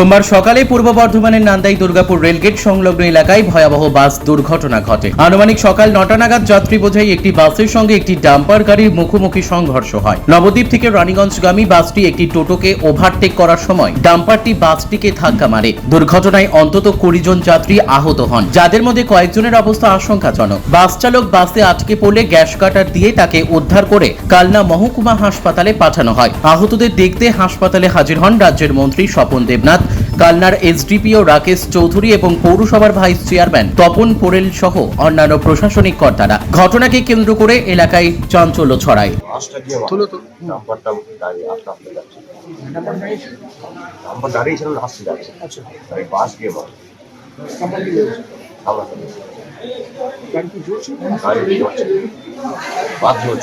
সোমবার সকালে পূর্ব বর্ধমানের নান্দাই দুর্গাপুর রেলগেট সংলগ্ন এলাকায় ভয়াবহ বাস দুর্ঘটনা ঘটে। আনুমানিক সকাল নটা নাগাদ যাত্রী বোঝাই একটি বাসের সঙ্গে একটি ডাম্পার গাড়ির মুখোমুখি সংঘর্ষ হয়। নবদ্বীপ থেকে রানীগঞ্জগামী বাসটি একটি টোটোকে ওভারটেক করার সময় ডাম্পারটি বাসটিকে ধাক্কা মারে। দুর্ঘটনায় অন্তত কুড়ি জন যাত্রী আহত হন, যাদের মধ্যে কয়েকজনের অবস্থা আশঙ্কাজনক। বাস চালক বাসে আটকে পড়লে গ্যাস কাটার দিয়ে তাকে উদ্ধার করে কালনা মহকুমা হাসপাতালে পাঠানো হয়। আহতদের দেখতে হাসপাতালে হাজির হন রাজ্যের মন্ত্রী স্বপন দেবনাথ। কালনার এসডিপিও রাকেশ চৌধুরী এবং পৌরসভার ভাইস চেয়ারম্যান তপন পোরেল সহ অন্যান্য প্রশাসনিক কর্তারা। ঘটনাকে কেন্দ্র করে এলাকায় চাঞ্চল্য ছড়ায়। বাস।